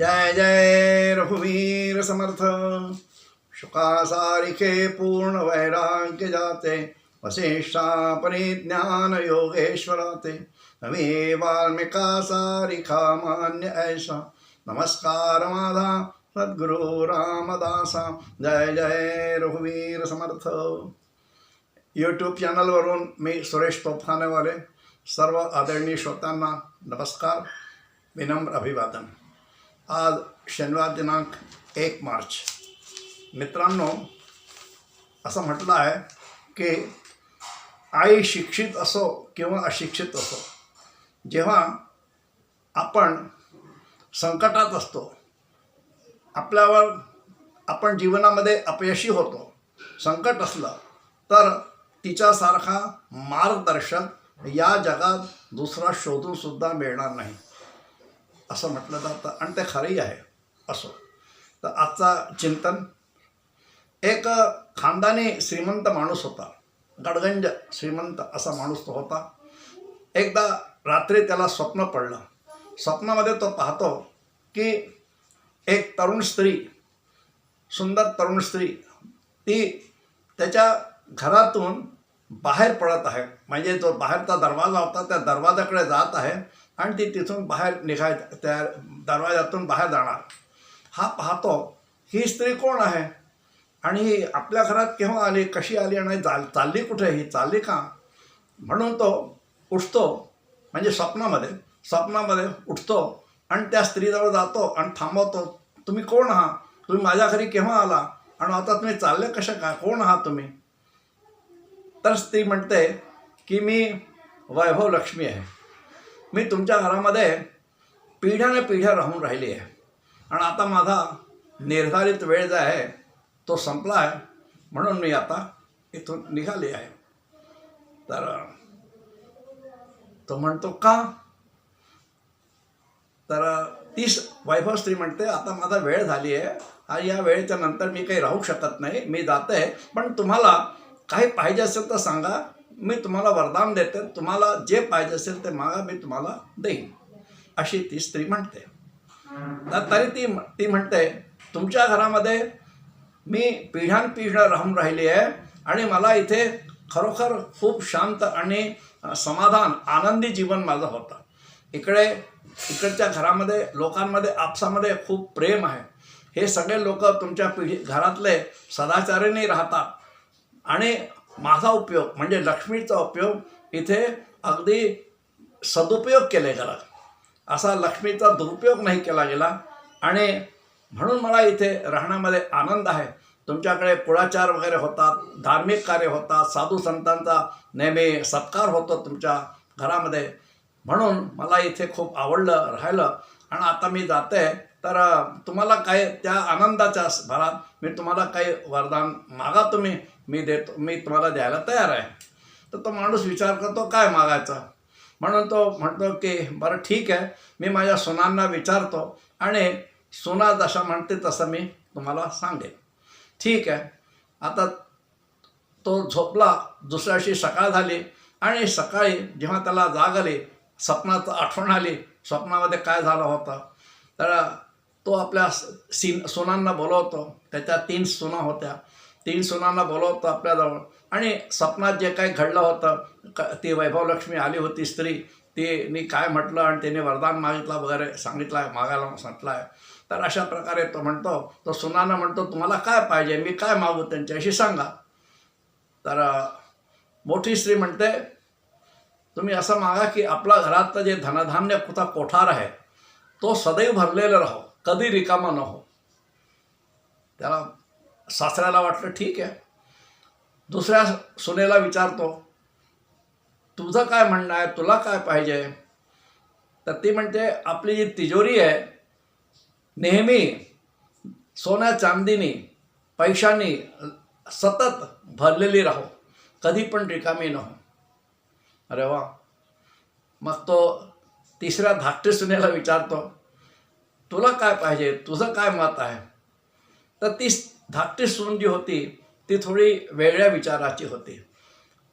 जय जय रघुवीर समर्थ। शुकासारिखे पूर्ण वैराग्य जाते वशिष्ठा परिज्ञान योगेश्वराते नवे वाल्मिका सारिखा मान्य ऐसा। नमस्कार माझा सद्गुरु रामदासा। जय जय रघुवीर समर्थ। यूट्यूब चैनल चॅनलवरून मी सुरेश तोफानेवाले सर्व आदरणीय श्रोत्यांना नमस्कार। विनम्र अभिवादन। आज शनिवार दिनांक एक मार्च. मित्रांनो असं म्हटलं आहे की आई शिक्षित असो किंवा अशिक्षित असो जेव्हा आपण संकटात असतो आपल्यावर आपण जीवनामध्ये अपयशी होतो संकट असलं तर तिच्यासारखा मार्गदर्शक या जगात दुसरा शोधूनसुद्धा मिळणार नाही. असं म्हटलं जातं. आणि ते खरंही आहे असो. तर आजचा चिंतन एक खानदानी श्रीमंत माणूस होता. गडगंज श्रीमंत असा माणूस तो होता. एकदा रात्री त्याला स्वप्न पडलं. स्वप्नामध्ये तो पाहतो की एक तरुण स्त्री सुंदर तरुण स्त्री ती त्याच्या घरातून बाहेर पडत आहे. म्हणजे जो बाहेरचा दरवाजा होता त्या दरवाजाकडे जात आहे. आणि ती तिथून बाहेर निघाय त्या दरवाजातून बाहेर जाणार. हा पाहतो ही स्त्री कोण आहे? आणि आपल्या घरात केव्हा आली कशी आली आणि चाल चालली कुठे? ही चालली का? म्हणून तो उठतो म्हणजे स्वप्नामध्ये स्वप्नामध्ये उठतो आणि त्या स्त्रीजवळ जातो आणि थांबवतो तुम्ही कोण आहात? तुम्ही माझ्या घरी केव्हा आला? आणि आता तुम्ही चालले कशा का? कोण आहात तुम्ही? तर स्त्री म्हणते की मी वैभव लक्ष्मी आहे. मी तुमच्या घरामध्ये पिढ्याने पिढ्या राहून राहिली आहे. आणि आता माझा निर्धारित वेळ जो आहे तो संपला आहे. म्हणून मी आता इथून निघाली आहे. तर तो म्हणतो का? तर तीच वैभव स्त्री म्हणते आता माझा वेळ झाली आहे. आणि या वेळेच्या नंतर मी काही राहू शकत नाही. मी जाते. पण तुम्हाला काही पाहिजे असेल तर सांगा. मी तुम्हाला वरदान देते तुम्हाला जे पाहिजे असेल ते मागा मी तुम्हाला देईन. अशी ती स्त्री म्हणते. तर तरी ती ती म्हणते तुमच्या घरामध्ये मी पिढ्यानपिढ्या राहून राहिली आहे आणि मला इथे खरोखर खूप शांत आणि समाधान आनंदी जीवन माझं होतं. इकडे इकडच्या घरामध्ये लोकांमध्ये आपसामध्ये खूप प्रेम आहे. हे सगळे लोक तुमच्या पिढी घरातले सदाचारीने राहतात. आणि माझा उपयोग म्हणजे लक्ष्मीचा उपयोग इथे अगदी सदुपयोग केले गेला. असा लक्ष्मीचा दुरुपयोग नाही केला गेला. आणि म्हणून मला इथे राहण्यामध्ये आनंद आहे. तुमच्याकडे कुळाचार वगैरे होतात धार्मिक कार्य होतात साधू संतांचा नेहमी सत्कार होतो तुमच्या घरामध्ये. म्हणून मला इथे खूप आवडलं राहिलं. आणि आता मी जाते तर तुम्हाला काय त्या आनंदाच्या भरात मी तुम्हाला काही वरदान मागा तुम्ही. मी देतो मी तुम्हाला द्यायला तयार आहे. तर तो माणूस विचार करतो काय मागायचा? म्हणून तो म्हणतो की बरं ठीक आहे. मी माझ्या सुनांना विचारतो आणि सुना जशा म्हणते तसं मी तुम्हाला सांगेन. ठीक आहे. आता तो झोपला. दुसऱ्याशी सकाळ झाली आणि सकाळी जेव्हा त्याला जाग आली स्वप्नात आठवण आली स्वप्नामध्ये काय झालं होतं? तर तो आपल्या सीन सुनांना बोलवतो. त्याच्या तीन सुना होत्या. तीन सुनांना बोलवतो आपल्याजवळ. आणि स्वप्नात जे काही घडलं होतं क ती वैभवलक्ष्मी आली होती स्त्री. तिने काय म्हटलं आणि तिने वरदान मागितलं वगैरे सांगितलं आहे मागायला म्हटलं आहे तर अशा प्रकारे तो म्हणतो तो सुनांना म्हणतो तुम्हाला काय पाहिजे? मी काय मागू त्यांच्याशी? सांगा. तर मोठी स्त्री म्हणते तुम्ही असं मागा की आपल्या घरातलं जे धनधान्य कुठा कोठार आहे तो सदैव भरलेला राहो. कधी रिकामा न हो. त्याला सासऱ्याला वाटलं ठीक आहे. दुसऱ्या सुनेला विचारतो तुझं काय म्हणणं आहे? तुला काय पाहिजे? तर ती म्हणते आपली जी तिजोरी आहे नेहमी सोन्या चांदीनी पैशांनी सतत भरलेली राहो. कधी पण रिकामी न हो. अरे वा. मग तो तिसऱ्या धाकटी सुनेला विचारतो तुला काय पाहिजे? तुझं काय मत आहे? तर ती धाकटी सून जी होती. ती थोडी वेगळ्या विचाराची होती.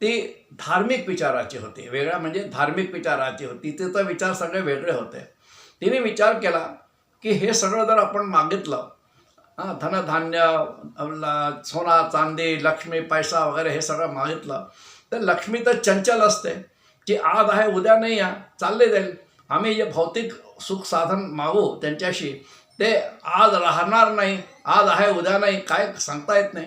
ती धार्मिक विचाराची होती. वेगळ्या म्हणजे धार्मिक विचाराची होती. तिचा विचार सगळे वेगळे होते. तिने विचार केला की हे सगळं जर आपण मागितलं हां धनधान्य सोना चांदी लक्ष्मी पैसा वगैरे हे सगळं मागितलं तर लक्ष्मी तर चंचल असते की आज आहे उद्या नाही आहे चालले जाईल. आम्ही जे भौतिक सुख साधन मागू त्यांच्याशी ते आज राहणार नाही आज आहे उद्या नाही काय सांगता येत नाही.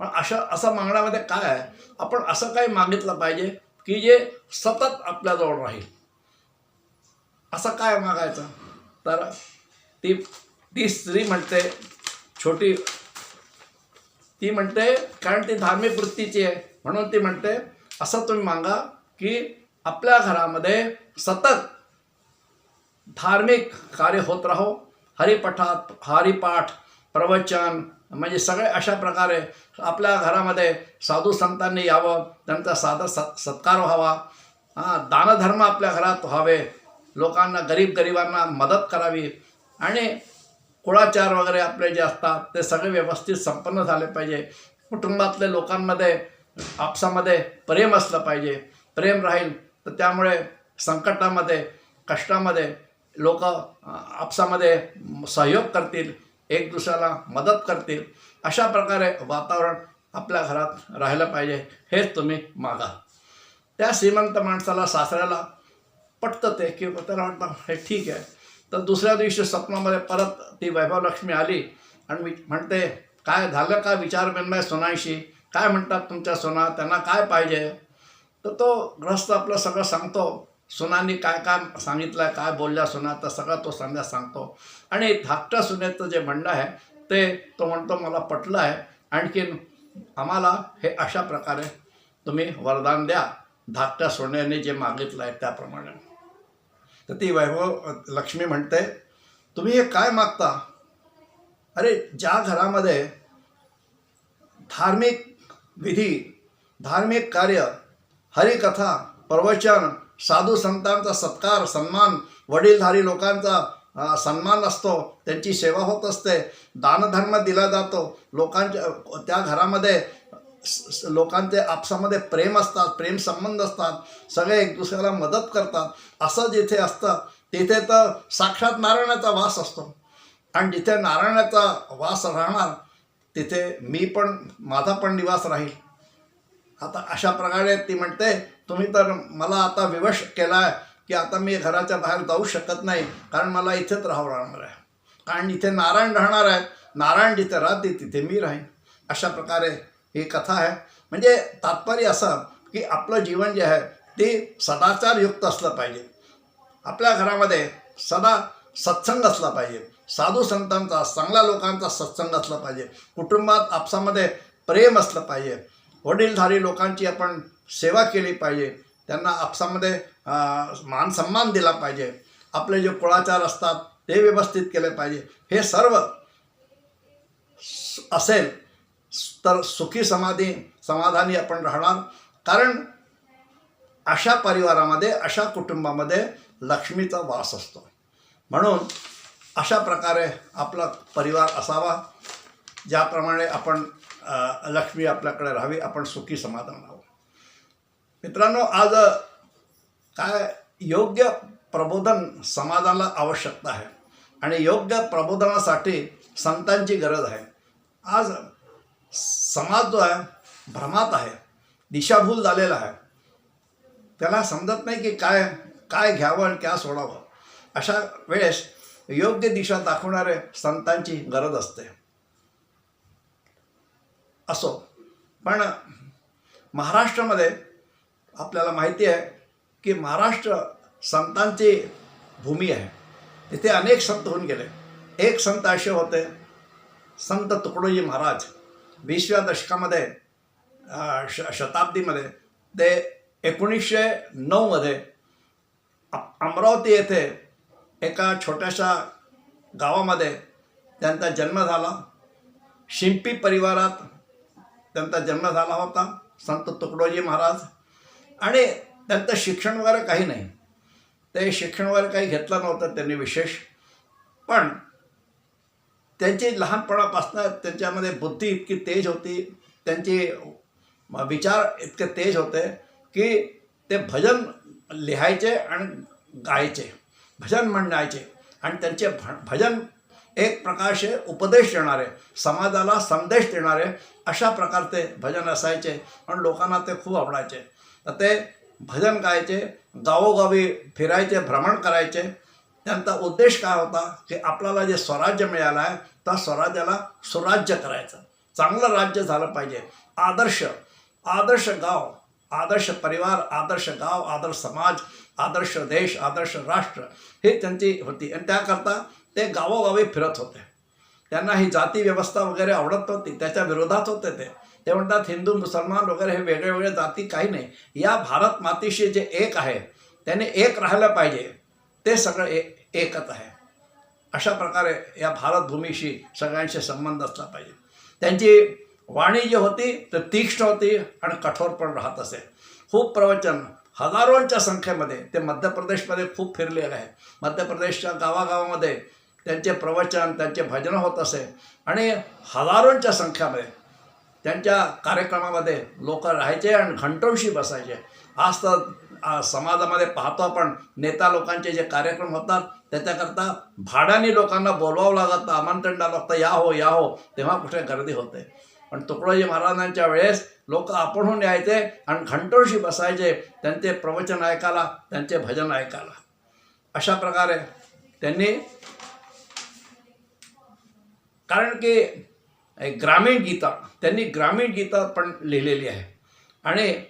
पण अशा असं मागण्यामध्ये काय आहे? आपण असं काही मागितलं पाहिजे की जे सतत आपल्याजवळ राहील. असं काय मागायचं? तर ती ती स्त्री म्हणते छोटी ती म्हणते कारण ती धार्मिक वृत्तीची आहे म्हणून ती म्हणते असं तुम्ही मागा की आपल्या घरामध्ये सतत धार्मिक कार्य होत राहो हरिपठात हरिपाठ प्रवचन म्हणजे सगळे अशा प्रकारे आपल्या घरामध्ये साधू संतांनी यावं त्यांचा साधा सत् सत्कार व्हावा. हां दानधर्म आपल्या घरात व्हावे. लोकांना गरीब गरिबांना मदत करावी. आणि कुळाचार वगैरे आपले जे असतात ते सगळे व्यवस्थित संपन्न झाले पाहिजे. कुटुंबातल्या लोकांमध्ये आपसामध्ये प्रेम असलं पाहिजे. प्रेम राहील तर त्यामुळे संकटामध्ये कष्टामध्ये लोक आपसामध्ये सहयोग करतील एक दुसऱ्याला मदत करतील अशा प्रकारे वातावरण आपल्या घरात राहिलं पाहिजे हेच तुम्ही मागा. त्या श्रीमंत माणसाला सासऱ्याला पटतं ते की त्याला वाटतं हे ठीक आहे. तर दुसऱ्या दिवशी स्वप्नामध्ये परत ती वैभवलक्ष्मी आली आणि मी म्हणते काय झालं का विचारविनिमय सोनाईशी? काय म्हणतात तुमच्या सोना त्यांना काय पाहिजे? तर तो ग्रस्त आपलं सगळं सांगतो सुनांनी काय काय सांगितलं आहे काय बोलल्या सुना तर सगळं तो संध्या सांगतो. आणि धाकट्या सुनेचं जे म्हणणं आहे ते तो म्हणतो मला पटलं आहे. आणखीन आम्हाला हे अशा प्रकारे तुम्ही वरदान द्या. धाकट्या सोन्याने जे मागितलं आहे त्याप्रमाणे. तर ती वैभव लक्ष्मी म्हणते तुम्ही हे काय मागता? अरे ज्या घरामध्ये धार्मिक विधी धार्मिक कार्य हरिकथा प्रवचन साधू संतांचा सत्कार सन्मान वडीलधारी लोकांचा सन्मान असतो त्यांची सेवा होत असते दानधर्म दिला जातो लोकांच्या त्या घरामध्ये स- लोकांचे आपसामध्ये प्रेम असतात प्रेम संबंध असतात सगळे एक दुसऱ्याला मदत करतात असं जिथे असतं तिथे तर साक्षात नारायणाचा वास असतो. आणि जिथे नारायणाचा वास राहणार तिथे मी पण माझा पण निवास राहील. आता अशा प्रकारे ती म्हणते तुम्ही तर मला आता विवश केला आहे की आता मी घराच्या बाहेर जाऊ शकत नाही कारण मला इथेच राहावं लागणार आहे. कारण इथे नारायण राहणार आहे. नारायण जिथे राहते तिथे मी राहीन. अशा प्रकारे ही कथा आहे. म्हणजे तात्पर्य असं की आपलं जीवन जे आहे ते सदाचारयुक्त असलं पाहिजे. आपल्या घरामध्ये सदा सत्संग असला पाहिजे. साधू संतांचा चांगल्या लोकांचा सत्संग असला पाहिजे. कुटुंबात आपसामध्ये प्रेम असलं पाहिजे. वडीलधारी लोकांची आपण सेवा केली पाहिजे. त्यांना आपसामध्ये मान सन्मान दिला पाहिजे. आपले जे कुळाचार असतात ते व्यवस्थित केले पाहिजे. हे सर्व असेल तर सुखी समाधी समाधानी आपण राहणार. कारण अशा परिवारामध्ये अशा कुटुंबामध्ये लक्ष्मीचा वास असतो. म्हणून अशा प्रकारे आपला परिवार असावा. ज्याप्रमाणे आपण लक्ष्मी आपल्याकडे राहावी आपण सुखी समाधान राहावं मित्रांनो आज काय योग्य प्रबोधन समाजाला आवश्यकता आहे आणि योग्य प्रबोधनासाठी संतांची गरज आहे. आज समाज जो आहे भ्रमात आहे दिशाभूल झालेला आहे. त्याला समजत नाही की काय काय घ्यावं आणि काय सोडावं. अशा वेळेस योग्य दिशा दाखवणारे संतांची गरज असते. असो. पण महाराष्ट्रामध्ये आपल्याला माहिती आहे की महाराष्ट्र संतांची भूमी आहे. तिथे अनेक संत होऊन गेले. एक संत असे होते संत तुकडोजी महाराज. वीसव्या दशकामध्ये श शताब्दीमध्ये ते एकोणीसशे नऊमध्ये अमरावती येथे एका छोट्याशा गावामध्ये त्यांचा जन्म झाला. शिंपी परिवारात त्यांचा जन्म झाला होता संत तुकडोजी महाराज. आणि त्यांचं शिक्षण वगैरे काही नाही. ते शिक्षण वगैरे काही घेतलं नव्हतं त्यांनी विशेष. पण त्यांची लहानपणापासून त्यांच्यामध्ये बुद्धी इतकी तेज होती त्यांची विचार इतके तेज होते की ते भजन लिहायचे आणि गायचे भजन म्हणायचे आणि त्यांचे भ भजन एक प्रकारचे उपदेश देणारे समाजाला संदेश देणारे अशा प्रकारचे भजन असायचे. आणि लोकांना ते खूप आवडायचे. तर ते भजन गायचे गावोगावी फिरायचे भ्रमण करायचे. त्यांचा उद्देश काय होता? की आपल्याला जे स्वराज्य मिळालं आहे त्या स्वराज्याला सुराज्य करायचं. चांगलं राज्य झालं पाहिजे. आदर्श आदर्श गाव आदर्श परिवार आदर्श गाव आदर्श समाज आदर्श देश आदर्श राष्ट्र हे त्यांची होती. आणि त्याकरता ते गावोगावी फिरत होते. त्यांना ही जाती व्यवस्था वगैरे आवडत नव्हती. त्याच्या विरोधात होते ते. ते म्हणतात हिंदू मुसलमान वगैरे हे वेगळे वेगळे जाती काही नाही. या भारत मातीशी जे एक आहे त्याने एक राहायला पाहिजे. ते सगळं ए एकच आहे. अशा प्रकारे या भारतभूमीशी सगळ्यांशी संबंध असला पाहिजे. त्यांची वाणी जी होती तर तीक्ष्ण होती आणि कठोर पण राहत असे. खूप प्रवचन हजारोंच्या संख्येमध्ये ते मध्य प्रदेशमध्ये खूप फिरलेले आहे. मध्य प्रदेशच्या गावागावामध्ये त्यांचे प्रवचन त्यांचे भजनं होत असे. आणि हजारोंच्या संख्यामध्ये त्यांच्या कार्यक्रमामध्ये लोक राहायचे आणि घंटोशी बसायचे. आज तर समाजामध्ये पाहतो आपण नेता लोकांचे जे कार्यक्रम होतात त्याच्याकरता भाड्याने लोकांना बोलवावं लागतं आमंत्रण द्यावं लागतं या हो या हो तेव्हा कुठे गर्दी होते. पण तुकडोजी महाराजांच्या वेळेस लोक आपणहून यायचे आणि घंटोशी बसायचे त्यांचे प्रवचन ऐकायला त्यांचे भजन ऐकायला. अशा प्रकारे त्यांनी कारण की ग्रामीण गीता त्यांनी ग्रामीण गीता पण लिहिलेली आहे. आणि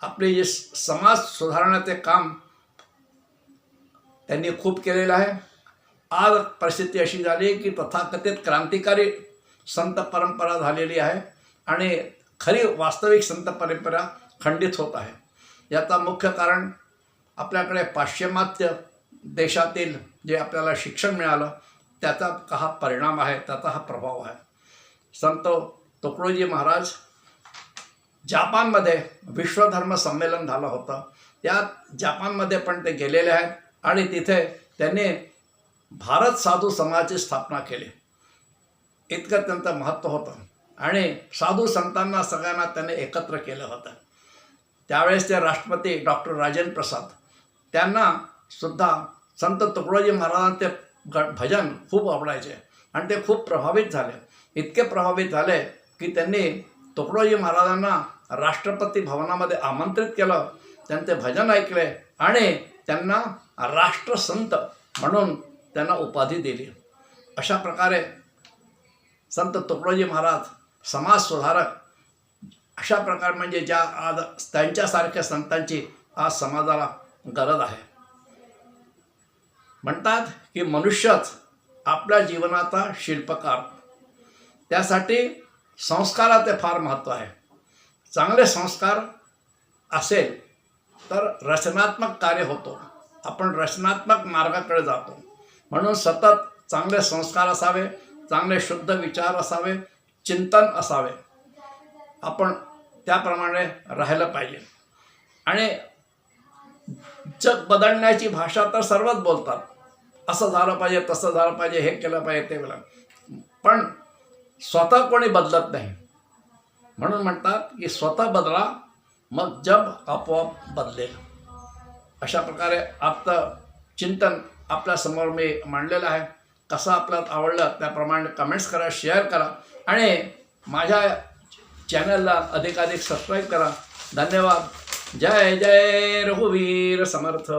आपले जे समाज सुधारण्याचे काम त्यांनी खूप केलेलं आहे. आज परिस्थिती अशी झाली की तथाकथित क्रांतिकारी संत परंपरा झालेली आहे आणि खरी वास्तविक संत परंपरा खंडित होत आहे. याचा मुख्य कारण आपल्याकडे पाश्चिमात्य देशातील जे आपल्याला शिक्षण मिळालं त्याचा का हा परिणाम आहे त्याचा हा प्रभाव आहे. संत तुकडोजी महाराज जापानमध्ये विश्वधर्म संमेलन झालं होतं. त्यात जापानमध्ये पण ते गेलेले आहेत आणि तिथे त्यांनी भारत साधू समाजाची स्थापना केली. इतकं त्यांचं महत्त्व होतं. आणि साधू संतांना सगळ्यांना त्याने एकत्र केलं होतं. त्यावेळेस ते राष्ट्रपती डॉक्टर राजेंद्र प्रसाद त्यांना सुद्धा संत तुकडोजी महाराजांचे ग भजन खूप आवडायचे. आणि ते खूप प्रभावित झाले. इतके प्रभावित झाले की त्यांनी तुकडोजी महाराजांना राष्ट्रपती भवनामध्ये आमंत्रित केलं. त्यांचे भजन ऐकले आणि त्यांना राष्ट्रसंत म्हणून त्यांना उपाधी दिली. अशा प्रकारे संत तुकडोजी महाराज समाज सुधारक अशा प्रकार म्हणजे ज्या आज त्यांच्यासारख्या संतांची आज समाजाला गरज आहे. म्हणतात की मनुष्यच आपल्या जीवनाचा शिल्पकार त्यासाठी संस्काराचे फार महत्त्व आहे. चांगले संस्कार असेल तर रचनात्मक कार्य होतो. आपण रचनात्मक मार्गाकडे जातो. म्हणून सतत चांगले संस्कार असावे चांगले शुद्ध विचार असावे चिंतन असावे. आपण त्याप्रमाणे राहिलं पाहिजे. आणि जग बदलण्याची भाषा तर सर्वच बोलतात. असं झालं पाहिजे तसं झालं पाहिजे हे केलं पाहिजे ते केलं पण स्वतः कोणी बदलत नाही. म्हणून म्हणतात की स्वतः बदला मग जग आपोआप बदलेल. अशा प्रकारे आपलं चिंतन आपल्यासमोर मी मांडलेलं आहे. कसं आपल्याला आवडलं त्याप्रमाणे कमेंट्स करा शेअर करा. आणि माझ्या चॅनलला अधिकाधिक सबस्क्राईब करा. धन्यवाद. जय जय रघुवीर समर्थ.